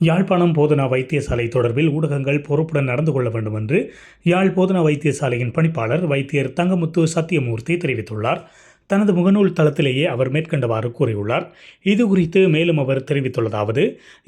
யாழ்ப்பாணம் போதனா வைத்தியசாலை தொடர்பில் ஊடகங்கள் பொறுப்புடன் நடந்து கொள்ள வேண்டும் என்று யாழ் போதனா வைத்தியசாலையின் பணிப்பாளர் வைத்தியர் தங்கமுத்து சத்தியமூர்த்தி தெரிவித்துள்ளார். தனது முகநூல் தளத்திலேயே அவர் மேற்கண்டவாறு கூறியுள்ளார். இது குறித்து மேலும் அவர் தெரிவித்துள்ளதாவது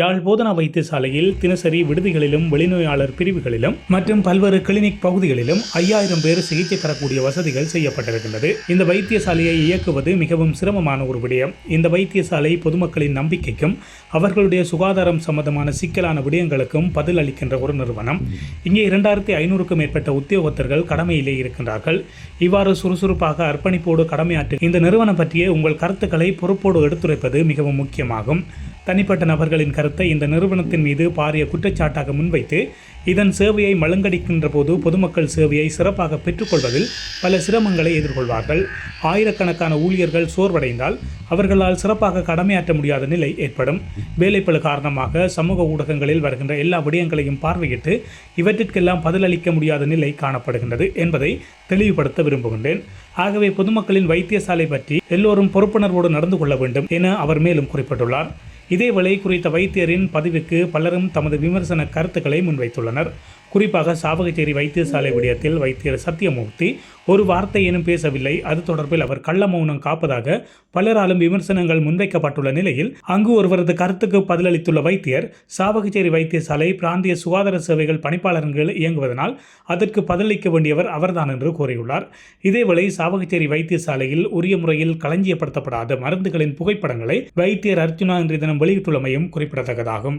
யாழ் போதனா வைத்தியசாலையில் தினசரி விடுதிகளிலும் வெளிநோயாளர் பிரிவுகளிலும் மற்றும் பல்வேறு கிளினிக் பகுதிகளிலும் ஐயாயிரம் பேர் சிகிச்சை பெறக்கூடிய வசதிகள் செய்யப்பட்டிருக்கின்றது. இந்த வைத்தியசாலையை இயக்குவது மிகவும் சிரமமான ஒரு விடயம். இந்த வைத்தியசாலை பொதுமக்களின் நம்பிக்கைக்கும் அவர்களுடைய சுகாதாரம் சம்பந்தமான சிக்கலான விடயங்களுக்கும் பதில் அளிக்கின்ற ஒரு நிறுவனம். இங்கே இரண்டாயிரத்தி ஐநூறுக்கும் மேற்பட்ட உத்தியோகத்தர்கள் கடமையிலே இருக்கின்றார்கள். இவ்வாறு சுறுசுறுப்பாக அர்ப்பணிப்போடு கடமையாற்ற இந்த நிறுவனம் பற்றிய உங்கள் கருத்துக்களை பொறுப்போடு எடுத்துரைப்பது மிகவும் முக்கியமாகும். தனிப்பட்ட நபர்களின் கருத்தை இந்த நிறுவனத்தின் மீது பாரிய குற்றச்சாட்டாக முன்வைத்து இதன் சேவையை மழுங்கடிக்கின்ற போது பொதுமக்கள் சேவையை சிறப்பாக பெற்றுக்கொள்வதில் பல சிரமங்களை எதிர்கொள்வார்கள். ஆயிரக்கணக்கான ஊழியர்கள் சோர்வடைந்தால் அவர்களால் சிறப்பாக கடமையாற்ற முடியாத நிலை ஏற்படும். வேலைப்பளு காரணமாக சமூக ஊடகங்களில் வருகின்ற எல்லா விடயங்களையும் பார்வையிட்டு இவற்றிற்கெல்லாம் பதிலளிக்க முடியாத நிலை காணப்படுகின்றது என்பதை தெளிவுபடுத்த விரும்புகின்றேன். ஆகவே பொதுமக்களின் வைத்தியசாலை பற்றி எல்லோரும் பொறுப்புணர்வோடு நடந்து கொள்ள வேண்டும் என அவர் மேலும் குறிப்பிட்டுள்ளார். இதேவேளை குறித்த வைத்தியரின் பதிவுக்கு பலரும் தமது விமர்சன கருத்துக்களை முன்வைத்துள்ளனர். குறிப்பாக சாவகச்சேரி வைத்தியசாலை விடயத்தில் வைத்தியர் சத்தியமூர்த்தி ஒரு வார்த்தையேனும் பேசவில்லை. அது தொடர்பில் அவர் கள்ள மௌனம் காப்பதாக பலராலும் விமர்சனங்கள் முன்வைக்கப்பட்டுள்ள நிலையில் அங்கு ஒருவரது கருத்துக்கு பதிலளித்துள்ள வைத்தியர் சாவகச்சேரி வைத்தியசாலை பிராந்திய சுகாதார சேவைகள் பணிப்பாளர்கள் இயங்குவதனால் அதற்கு பதிலளிக்க வேண்டியவர் அவர்தான் என்று கூறியுள்ளார். இதேவேளை சாவகச்சேரி வைத்தியசாலையில் உரிய முறையில் களஞ்சியப்படுத்தப்படாத மருந்துகளின் புகைப்படங்களை வைத்தியர் அர்ஜுனா இன்றைய தினம் வெளியிட்டுள்ளமையும் குறிப்பிடத்தக்கதாகும்.